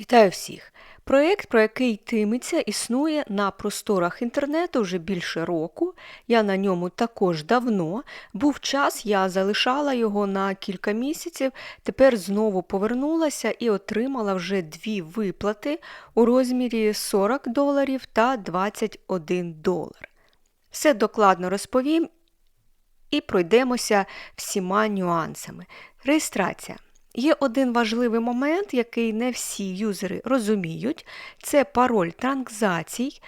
Вітаю всіх! Проєкт, про який йтиметься, існує на просторах інтернету вже більше року. Я на ньому також давно. Був час, я залишала його на кілька місяців, тепер знову повернулася і отримала вже дві виплати у розмірі 40 доларів та 21 долар. Все докладно розповім і пройдемося всіма нюансами. Реєстрація. Є один важливий момент, який не всі юзери розуміють, це пароль транзакцій.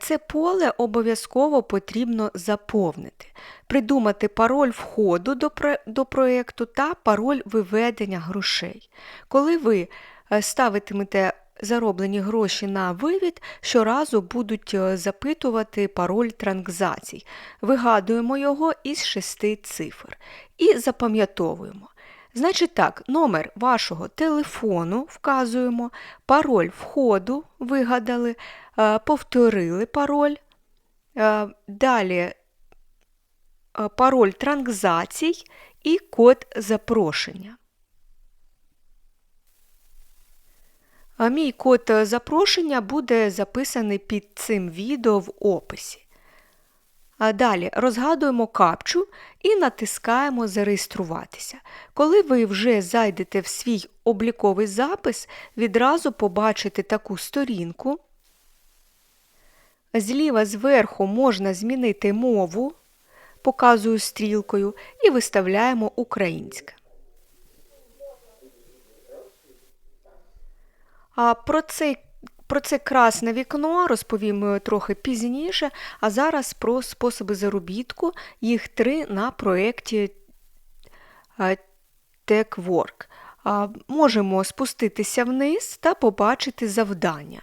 Це поле обов'язково потрібно заповнити, придумати пароль входу до, до проєкту та пароль виведення грошей. Коли ви е, ставитимете зароблені гроші на вивід, щоразу будуть е, запитувати пароль транзакцій. Вигадуємо його із шести цифр і запам'ятовуємо. Значить так, номер вашого телефону вказуємо, пароль входу вигадали, е, повторили пароль, е, далі е, пароль транзакцій і код запрошення. Мій код запрошення буде записаний під цим відео в описі. Далі розгадуємо капчу і натискаємо Зареєструватися. Коли ви вже зайдете в свій обліковий запис, відразу побачите таку сторінку. Зліва зверху можна змінити мову, показую стрілкою, і виставляємо українська. А про цей про це красне вікно розповім трохи пізніше, а зараз про способи заробітку. Їх три на проєкті TechWork. Можемо спуститися вниз та побачити завдання.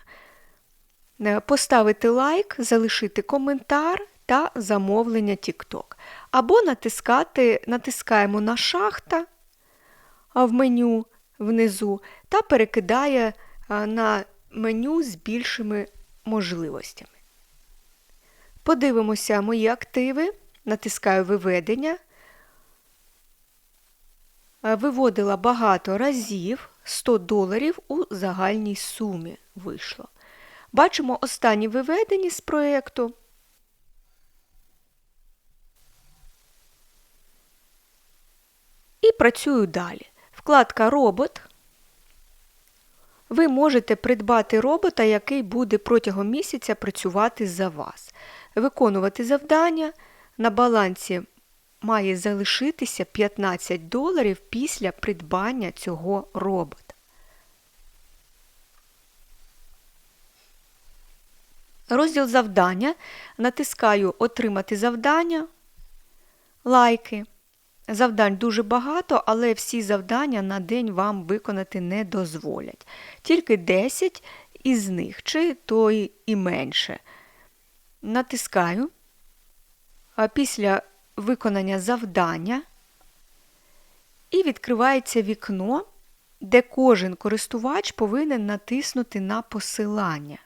Е, поставити лайк, залишити коментар та замовлення TikTok. Або натискати, натискаємо на шахта в меню внизу та перекидає на меню з більшими можливостями. Подивимося мої активи, натискаю виведення. Виводила багато разів 100 доларів у загальній сумі вийшло. Бачимо останні виведені з проєкту. І працюю далі. Вкладка Робот ви можете придбати робота, який буде протягом місяця працювати за вас, виконувати завдання. На балансі має залишитися 15 доларів після придбання цього робота. Розділ завдання. Натискаю Отримати завдання, лайки. Завдань дуже багато, але всі завдання на день вам виконати не дозволять. Тільки 10 із них, чи то і менше. Натискаю. А після виконання завдання і відкривається вікно, де кожен користувач повинен натиснути на посилання.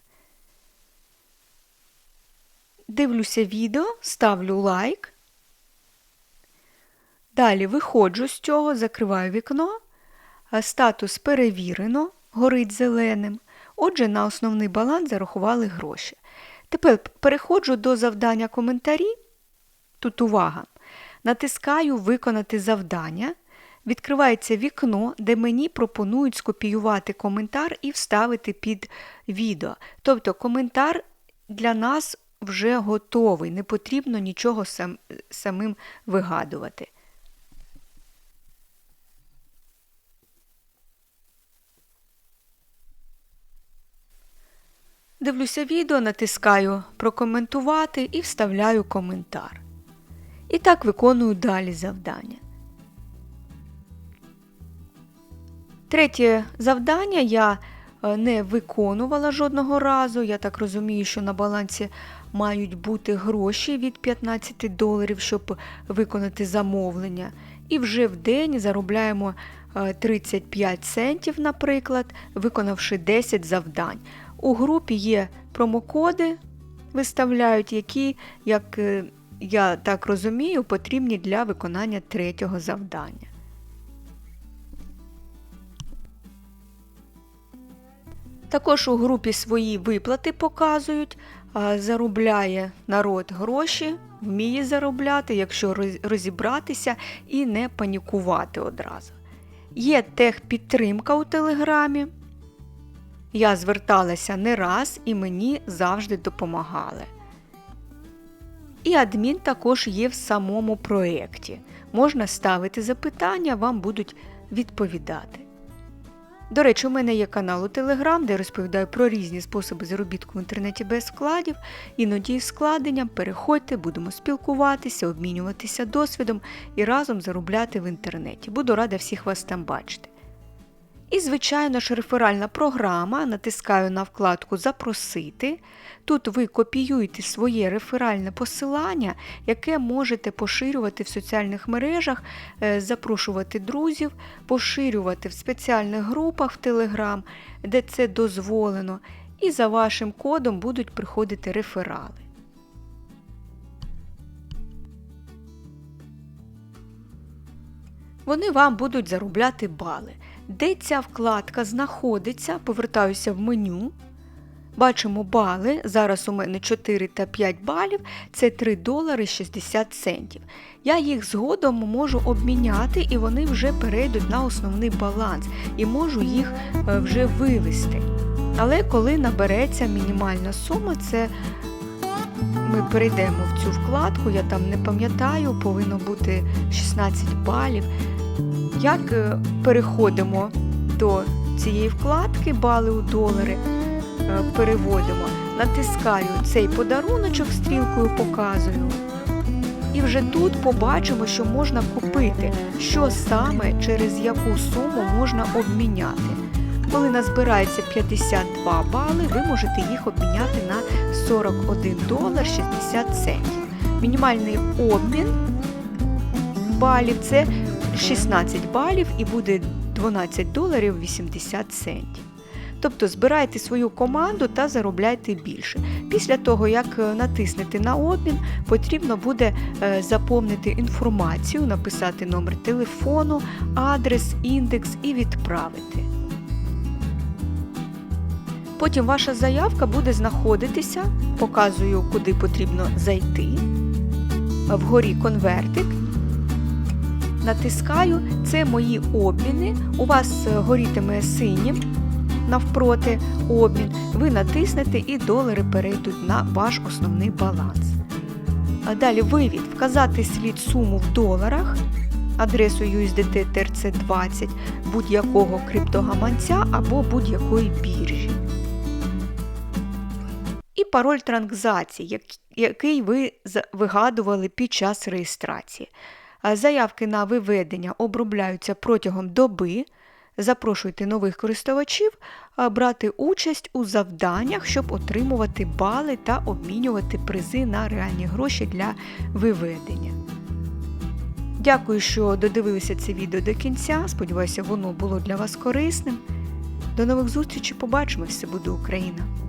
Дивлюся відео, ставлю лайк. Далі виходжу з цього, закриваю вікно, статус перевірено, горить зеленим. Отже, на основний баланс зарахували гроші. Тепер переходжу до завдання коментарі. Тут увага. Натискаю Виконати завдання. Відкривається вікно, де мені пропонують скопіювати коментар і вставити під відео. Тобто коментар для нас вже готовий, не потрібно нічого сам, самим вигадувати. Дивлюся відео, натискаю Прокоментувати і вставляю коментар. І так виконую далі завдання. Третє завдання я е, не виконувала жодного разу. Я так розумію, що на балансі мають бути гроші від 15 доларів, щоб виконати замовлення. І вже в день заробляємо 35 е, центів, наприклад, виконавши 10 завдань. У групі є промокоди, виставляють, які, як е, я так розумію, потрібні для виконання третього завдання. Також у групі свої виплати показують. Заробляє народ гроші, вміє заробляти, якщо розібратися і не панікувати одразу. Є техпідтримка у Телеграмі. Я зверталася не раз і мені завжди допомагали. І адмін також є в самому проєкті. Можна ставити запитання, вам будуть відповідати. До речі, у мене є канал у Телеграм, де розповідаю про різні способи заробітку в інтернеті без вкладів, іноді із складенням. Переходьте, будемо спілкуватися, обмінюватися досвідом і разом заробляти в інтернеті. Буду рада всіх вас там бачити. І, звичайно ж, реферальна програма. Натискаю на вкладку Запросити. Тут ви копіюєте своє реферальне посилання, яке можете поширювати в соціальних мережах, е, запрошувати друзів, поширювати в спеціальних групах в Telegram, де це дозволено. І за вашим кодом будуть приходити реферали. Вони вам будуть заробляти бали. Де ця вкладка знаходиться, повертаюся в меню. Бачимо бали. Зараз у мене 4 та 5 балів, це 3 долари 60 центів. Я їх згодом можу обміняти і вони вже перейдуть на основний баланс і можу їх е, вже вивести. Але коли набереться мінімальна сума, це ми перейдемо в цю вкладку, я там не пам'ятаю, повинно бути 16 балів. Як е, переходимо до цієї вкладки бали у долари, е, переводимо, натискаю цей подаруночок, стрілкою показую. І вже тут побачимо, що можна купити, що саме через яку суму можна обміняти. Коли назбирається 52 бали, ви можете їх обміняти на 41 долар 60 центів. Мінімальний обмін балів це 16 балів і буде 12 доларів 80 центів. Тобто збирайте свою команду та заробляйте більше. Після того, як е, натиснете на обмін, потрібно буде е, заповнити інформацію, написати номер телефону, адрес, індекс і відправити. Потім ваша заявка буде знаходитися, показую, куди потрібно зайти. Вгорі конвертик. Натискаю, це мої обміни. У вас е, горітиме синім навпроти обмін. Ви натиснете і долари перейдуть на ваш основний баланс. А далі вивід, вказати слід суму в доларах, адресу USDT TRC20 будь-якого криптогаманця або будь-якої біржі. І пароль транзакції, який ви вигадували під час реєстрації. Заявки на виведення обробляються протягом доби. Запрошуйте нових користувачів брати участь у завданнях, щоб отримувати бали та обмінювати призи на реальні гроші для виведення. Дякую, що додивилися це відео до кінця. Сподіваюся, воно було для вас корисним. До нових зустрічей. Побачимось. Все буде Україна!